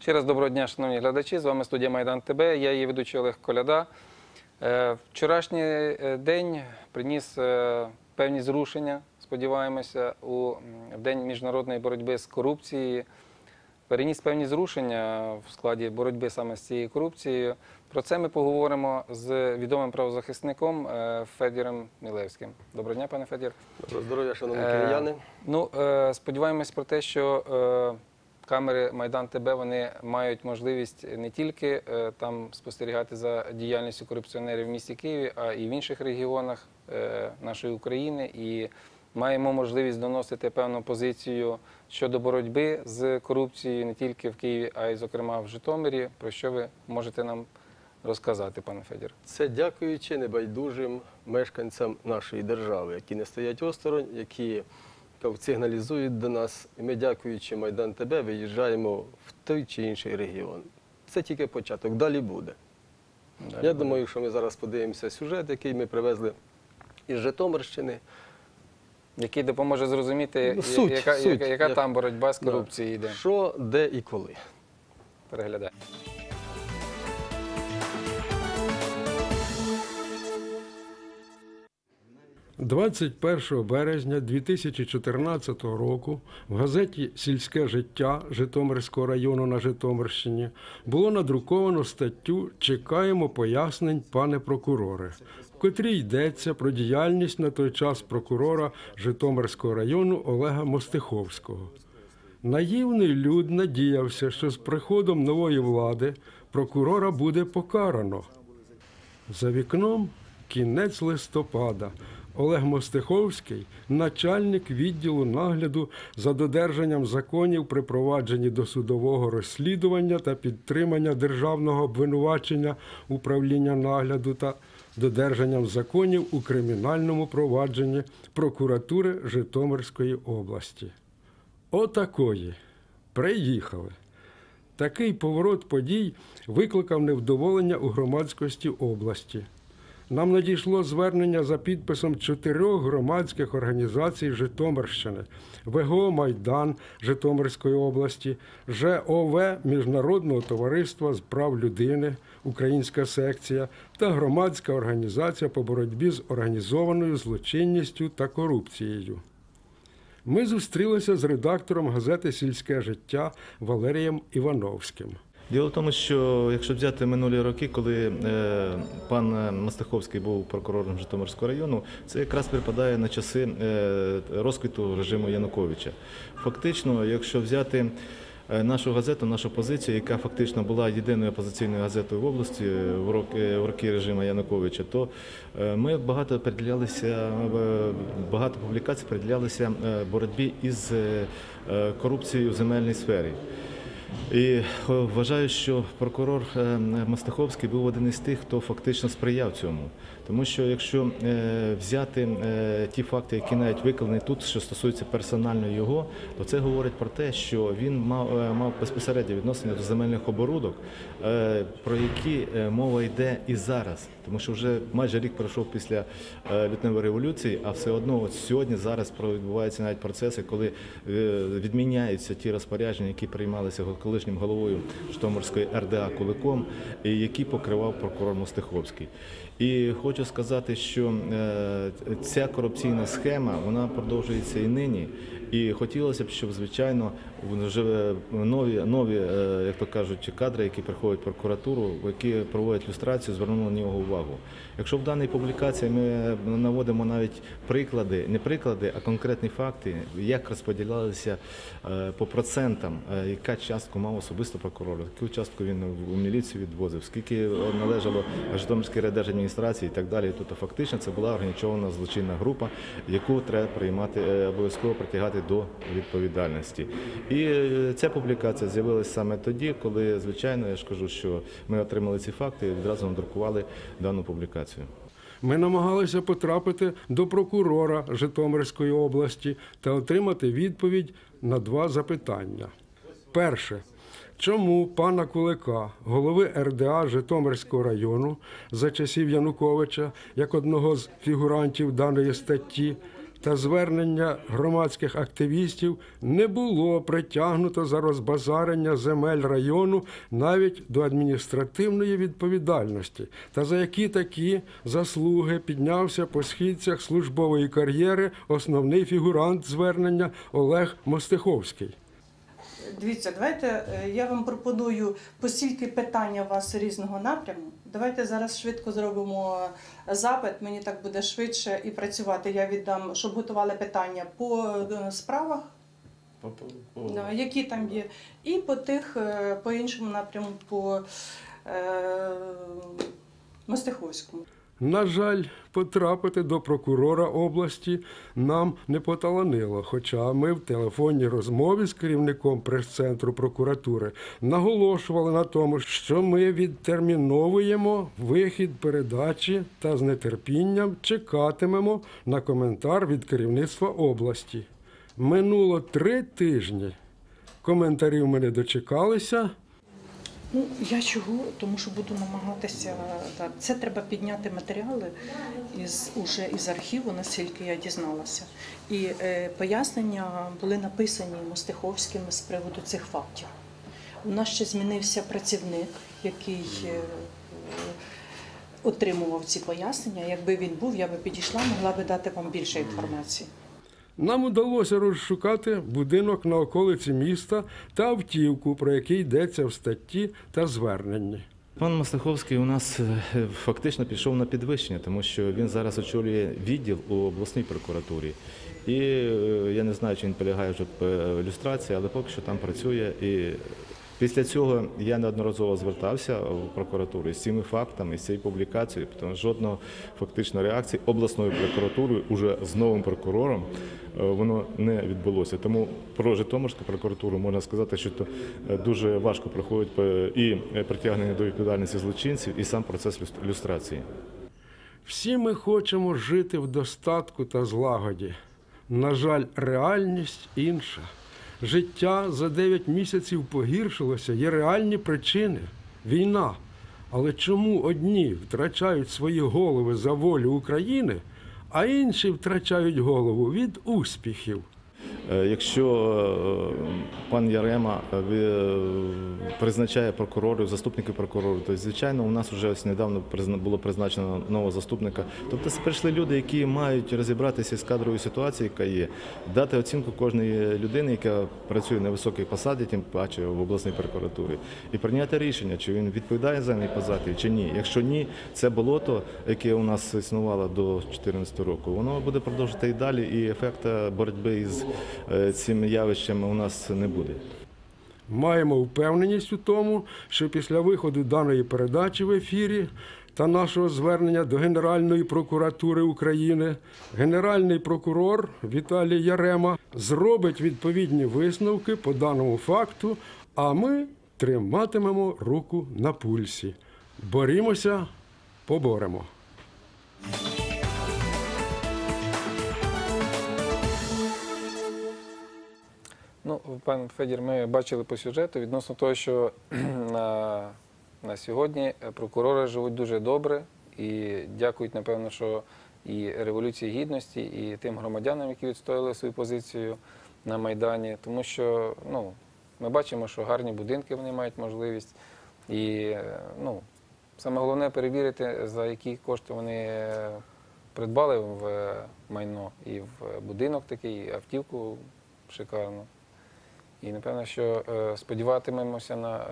Ще раз доброго дня, шановні глядачі. З вами студія Майдан ТБ. Я її ведучий Олег Коляда. Е, Вчорашній е, день приніс е, певні зрушення, сподіваємося, у день міжнародної боротьби з корупцією. Переніс певні зрушення в складі боротьби саме з цією корупцією. Про це ми поговоримо з відомим правозахисником Федіром Мілевським. Доброго дня, пане Федір. Доброго здоров'я, шановні Е, кияни. Ну, е, сподіваємось про те, що е, камери Майдан ТБ вони мають можливість не тільки е, там спостерігати за діяльністю корупціонерів в місті Києві, а і в інших регіонах е, нашої України. І маємо можливість доносити певну позицію щодо боротьби з корупцією не тільки в Києві, а й, зокрема, в Житомирі. Про що ви можете нам розказати, пане Федір? Це дякуючи небайдужим мешканцям нашої держави, які не стоять осторонь, які сигналізують до нас. І ми, дякуючи Майдан ТБ, виїжджаємо в той чи інший регіон. Це тільки початок, далі буде. Далі Я буде. думаю, що ми зараз подивимося сюжет, який ми привезли із Житомирщини. який допоможе зрозуміти, Ну, суть, яка, суть. яка, яка Як- там боротьба з Да. корупцією йде. Що, де і коли. Переглядаємо. – 21 березня 2014 року в газеті Сільське життя Житомирського району на Житомирщині було надруковано статтю Чекаємо пояснень, пане прокуроре, в котрій йдеться про діяльність на той час прокурора Житомирського району Олега Мостиховського. Наївний люд надіявся, що з приходом нової влади прокурора буде покарано. За вікном кінець листопада. Олег Мостиховський, начальник відділу нагляду за додержанням законів при провадженні досудового розслідування та підтримання державного обвинувачення управління нагляду та додержанням законів у кримінальному провадженні прокуратури Житомирської області. Отакої. Приїхали. Такий поворот подій викликав невдоволення у громадськості області. Нам надійшло звернення за підписом чотирьох громадських організацій Житомирщини: ВГО Майдан Житомирської області, ЖОВ Міжнародного товариства з прав людини, Українська секція та громадська організація по боротьбі з організованою злочинністю та корупцією. Ми зустрілися з редактором газети Сільське життя Валерієм Івановським. Діло в тому, що якщо взяти минулі роки, коли е, пан Мастаховський був прокурором Житомирського району, це якраз припадає на часи е, розквіту режиму Януковича. Фактично, якщо взяти е, нашу газету, нашу позицію, яка фактично була єдиною опозиційною газетою в області е, в роки, в роки режиму Януковича, то е, ми багато приділялися, е, багато публікацій приділялися е, боротьбі із е, е, корупцією в земельній сфері. І е, вважаю, що прокурор е, Мастаховський був один із тих, хто фактично сприяв цьому. Тому що якщо е, взяти ті факти, які навіть викладені тут, що стосуються персонально його, то це говорить про те, що він мав, мав безпосереднє відношення до земельних оборудок, про які мова йде і зараз. Тому що вже майже рік пройшов після лютневої революції, а все одно от сьогодні зараз відбуваються навіть процеси, коли відміняються ті розпорядження, які приймалися колишнім головою Житомирської РДА Куликом, який покривав прокурор Мостиховський. І хочу сказати, що е, ця корупційна схема вона продовжується і нині. І хотілося б, щоб звичайно вже нові, нові, е, як то кажуть, кадри, які приходять в прокуратуру, які проводять люстрацію, звернули на нього увагу. Якщо в даній публікації ми наводимо навіть приклади, не приклади, а конкретні факти, як розподілялися е, по процентам, е, яка частку мав особисто прокурор, яку частку він у міліцію відвозив, скільки належало Житомирській райдержадміністрації і так далі. Тобто фактично це була організована злочинна група, яку треба приймати е, обов'язково притягати до відповідальності. І е, ця публікація з'явилася саме тоді, коли, звичайно, я ж кажу, що ми отримали ці факти і відразу надрукували дану публікацію. Ми намагалися потрапити до прокурора Житомирської області та отримати відповідь на два запитання. Перше. Чому пана Кулика, голови РДА Житомирського району за часів Януковича, як одного з фігурантів даної статті, та звернення громадських активістів не було притягнуто за розбазарення земель району навіть до адміністративної відповідальності, та за які такі заслуги піднявся по східцях службової кар'єри основний фігурант звернення Олег Мостиховський. Дивіться, давайте е, я вам пропоную, оскільки питання у вас різного напряму, давайте зараз швидко зробимо запит. Мені так буде швидше і працювати. Я віддам, щоб готували питання по е, справах, да, які там є, і по тих е, по іншому напряму по е, Мостиховському. На жаль, потрапити до прокурора області нам не поталанило, хоча ми в телефонній розмові з керівником прес-центру прокуратури наголошували на тому, що ми відтерміновуємо вихід передачі та з нетерпінням чекатимемо на коментар від керівництва області. Минуло три тижні. Коментарів ми не дочекалися. Ну, я чого? Тому що буду намагатися. Так. Це треба підняти матеріали із, уже із архіву, наскільки я дізналася. І е, пояснення були написані Мостиховським з приводу цих фактів. У нас ще змінився працівник, який е, отримував ці пояснення. Якби він був, я би підійшла, могла би дати вам більше інформації. Нам удалося розшукати будинок на околиці міста та автівку, про який йдеться в статті та зверненні. Пан Маслиховський у нас е, фактично пішов на підвищення, тому що він зараз очолює відділ у обласній прокуратурі. І е, я не знаю, чи він полягає вже люстрації, але поки що там працює. І після цього я неодноразово звертався в прокуратуру з цими фактами, з цією публікацією, тому що жодного фактично реакції обласної прокуратури уже з новим прокурором е, воно не відбулося. Тому про Житомирську прокуратуру можна сказати, що то е, дуже важко проходить е, і притягнення до відповідальності злочинців, і сам процес люс- люстрації. Всі ми хочемо жити в достатку та злагоді. На жаль, реальність інша. Життя за 9 місяців погіршилося, є реальні причини війна. Але чому одні втрачають свої голови за волю України, а інші втрачають голову від успіхів? Е, Якщо е, пан Ярема е, призначає прокурорів, заступників прокурорів, то звичайно у нас вже ось недавно було призначено нового заступника. Тобто прийшли люди, які мають розібратися з кадровою ситуацією, яка є, дати оцінку кожної людини, яка працює на високій посаді, тим паче в обласній прокуратурі, і прийняти рішення, чи він відповідає за посаді, чи ні. Якщо ні, це болото, яке у нас існувало до 2014 року, воно буде продовжувати і далі, і ефекту боротьби із е, цим явищем у нас не буде. Маємо впевненість у тому, що після виходу даної передачі в ефірі та нашого звернення до Генеральної прокуратури України генеральний прокурор Віталій Ярема зробить відповідні висновки по даному факту, а ми триматимемо руку на пульсі. Борімося, поборемо. Ну, пан Федір, ми бачили по сюжету відносно того, що на, на сьогодні е, прокурори живуть дуже добре і дякують, напевно, що і Революції Гідності, і тим громадянам, які відстояли свою позицію на Майдані, тому що ну, ми бачимо, що гарні будинки вони мають можливість. І е, ну, саме головне перевірити, за які кошти вони е, придбали в майно і в будинок такий, і автівку шикарну. І напевно, що е, сподіватимемося на е,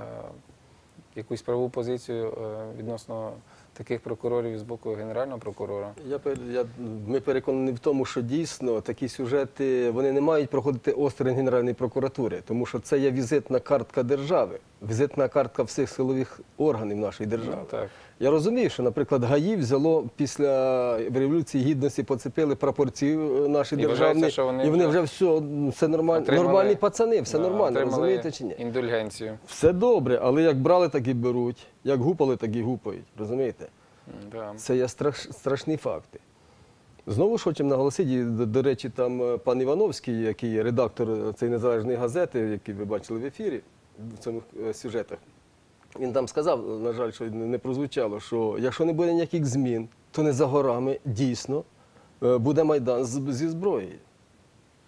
якусь правову позицію е, відносно таких прокурорів з боку генерального прокурора. Я, я, ми переконані в тому, що дійсно такі сюжети вони не мають проходити острин Генеральної прокуратури, тому що це є візитна картка держави, візитна картка всіх силових органів нашої держави. Ну, так. Я розумію, що, наприклад, ГАІ взяло після революції гідності, поцепили прапорці е, наші І державні, що вони і вони вже все, все нормально, отримали- нормальні пацани, все Да, нормально, розумієте чи ні? Індульгенцію. Все добре, але як брали, так і беруть, як гупали, так і гупають. Розумієте? Да. Це є страш, страшні факти. Знову ж хочемо наголосити, до, до речі, там е, пан Івановський, який є редактор цієї незалежної газети, який ви бачили в ефірі в цьому е, сюжетах, він там сказав, на жаль, що не прозвучало, що якщо не буде ніяких змін, то не за горами дійсно е, буде майдан зі зброєю.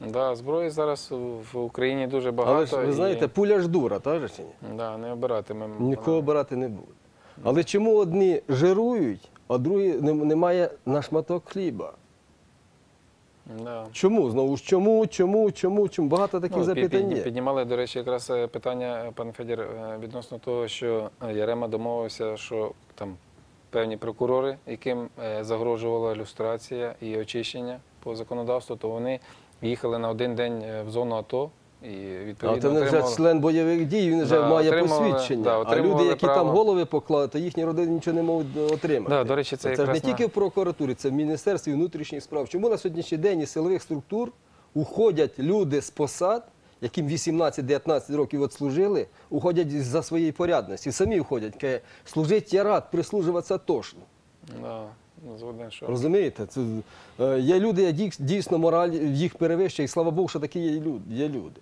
Да, зброї зараз в Україні дуже багато. Але ж ви і- знаєте, пуля ж дура, так же чи ні? да, не обиратимемо. Нікого обирати не буде. Але чому одні жирують, а другі немає на шматок хліба? Да. Чому? Знову ж чому, чому, чому, чому? Багато таких Ну, запитань є. Піднімали, до речі, якраз е, питання, пан Федір, е, відносно того, що е, Ярема домовився, що там певні прокурори, яким е, загрожувала люстрація і очищення по законодавству, то вони їхали на один день е, в зону АТО і А відповідно це вже отримали- член бойових дій, він вже Да, має отримували- посвідчення. да, а люди, які там голови поклали, то їхні родини нічого не можуть отримати. Да, до речі, це це ж не тільки в прокуратурі, це в Міністерстві внутрішніх справ. Чому на сьогоднішній день із силових структур уходять люди з посад, яким 18-19 років отслужили, уходять за своєї порядності, самі уходять. Каже, служить я рад, прислужуватися тошно. Да, Розумієте? Це, е, є люди, які дійсно мораль їх перевищує, і слава Богу, що такі є люди.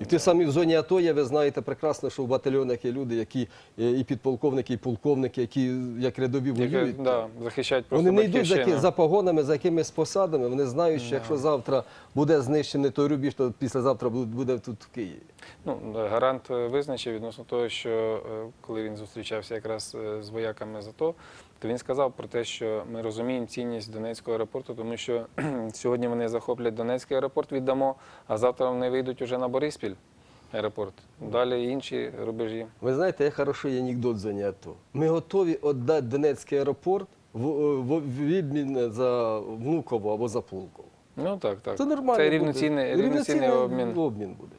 І ті самі в зоні АТО є, ви знаєте прекрасно, що в батальйонах є люди, які е, і підполковники, і полковники, які як рядові воюють. да, захищають просто Вони не йдуть за, батьківщину. за погонами, за якимись посадами. Вони знають, що якщо завтра буде знищений той рубіж, то післязавтра буде, буде тут в Києві. Ну, да, гарант е, визначив відносно того, що е, коли він зустрічався якраз е, з вояками з АТО, то він сказав про те, що ми розуміємо цінність Донецького аеропорту, тому що сьогодні вони захоплять Донецький аеропорт, віддамо, а завтра вони вийдуть уже на Бориспіль аеропорт. Далі інші рубежі. Ви знаєте, як хороший анекдот АТО. Ми готові віддати Донецький аеропорт в, в, в обмін за Внуково або за Пулково. Ну так, так. Це нормально. Це буде. рівноцінний, рівноцінний обмін. обмін буде.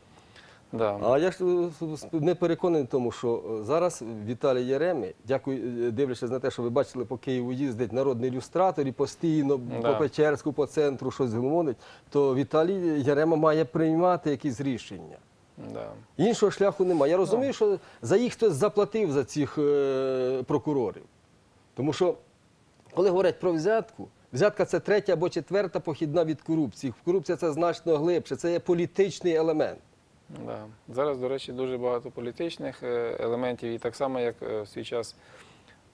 Да. А я ж е, не переконаний в тому, що е, зараз Віталій Єремі, дякую, е, дивлячись на те, що ви бачили, по Києву їздить народний ілюстратор і постійно Да. по Печерську, по центру щось гомонить, то Віталій Єрема має приймати якісь рішення. Да. Іншого шляху немає. Я розумію, що за їх хтось заплатив за цих е, прокурорів. Тому що, коли говорять про взятку, взятка це третя або четверта похідна від корупції. Корупція це значно глибше, це є політичний елемент. Да. Зараз, до речі, дуже багато політичних е, елементів, і так само, як е, в свій час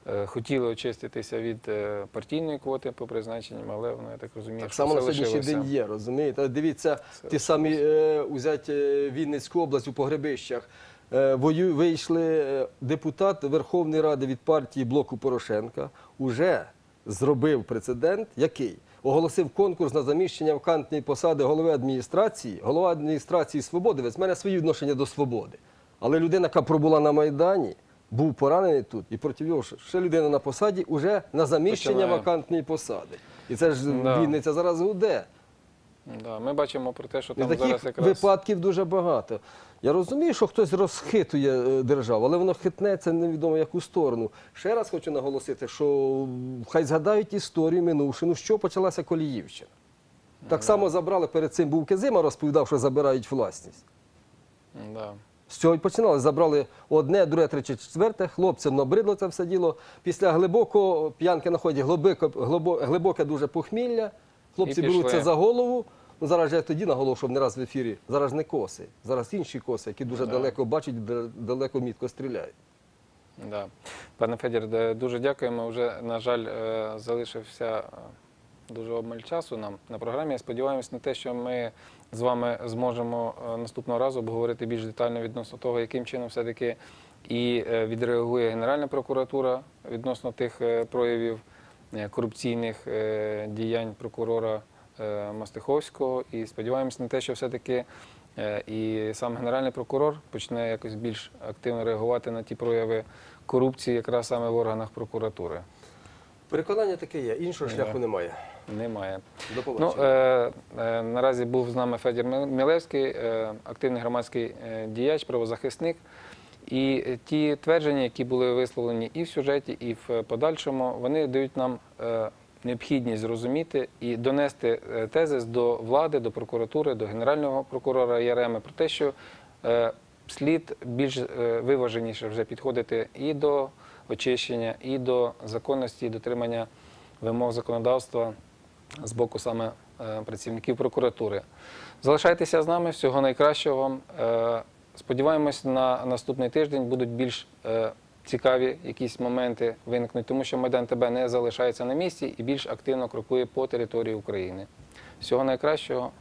е, хотіли очиститися від партійної квоти по призначенням, але воно, я так розумію, Так що само на сьогоднішній день є, розумієте? Дивіться, ті самі узять Вінницьку область у погребищах. Вийшли депутат Верховної Ради від партії блоку Порошенка, уже зробив прецедент, який оголосив конкурс на заміщення вакантної посади голови адміністрації, голова адміністрації Свободи. В мене свої відношення до свободи. Але людина, яка пробула на Майдані, був поранений тут, і проти нього ще людина на посаді уже на заміщення Починає. вакантної посади. І це ж Да. Вінниця зараз гуде. Да. Ми бачимо про те, що І там таких зараз якраз випадків дуже багато. Я розумію, що хтось розхитує е, державу, але воно хитнеться невідомо яку сторону. Ще раз хочу наголосити, що хай згадають історію минувшину, що почалася Коліївщина. Так само забрали перед цим був Кезима, розповідав, що забирають власність. да. З цього й починали. Забрали одне, друге, третє, четверте. Хлопцям набридло це все діло. Після глибокого п'янки глибоке, глибо- глибоке дуже похмілля. Хлопці беруться за голову. Ну, зараз я тоді наголошував не раз в ефірі. Зараз не коси. Зараз інші коси, які дуже Да. далеко бачать, далеко мітко стріляють. Да. Пане Федір, дуже дякуємо. Вже, на жаль, е, залишився е, дуже обмаль часу нам на програмі. Я сподіваємось на те, що ми з вами зможемо е, наступного разу обговорити більш детально відносно того, яким чином все-таки і відреагує Генеральна прокуратура відносно тих проявів корупційних діянь прокурора Мастиховського. І сподіваємось на те, що все-таки е, і сам Генеральний прокурор почне якось більш активно реагувати на ті прояви корупції, якраз саме в органах прокуратури. Переконання таке є, іншого шляху немає. Немає. До Ну, е, е, наразі був з нами Федір Мілевський, е, активний громадський е, діяч, правозахисник. І е, ті твердження, які були висловлені і в сюжеті, і в е, подальшому, вони дають нам е, необхідність зрозуміти і донести е, тезис до влади, до прокуратури, до генерального прокурора Яреми про те, що е, слід більш е, виваженіше вже підходити і до очищення, і до законності, і дотримання вимог законодавства з боку саме працівників прокуратури. Залишайтеся з нами, всього найкращого вам. Сподіваємось, на наступний тиждень будуть більш цікаві якісь моменти виникнуть, тому що Майдан ТБ не залишається на місці і більш активно крокує по території України. Всього найкращого.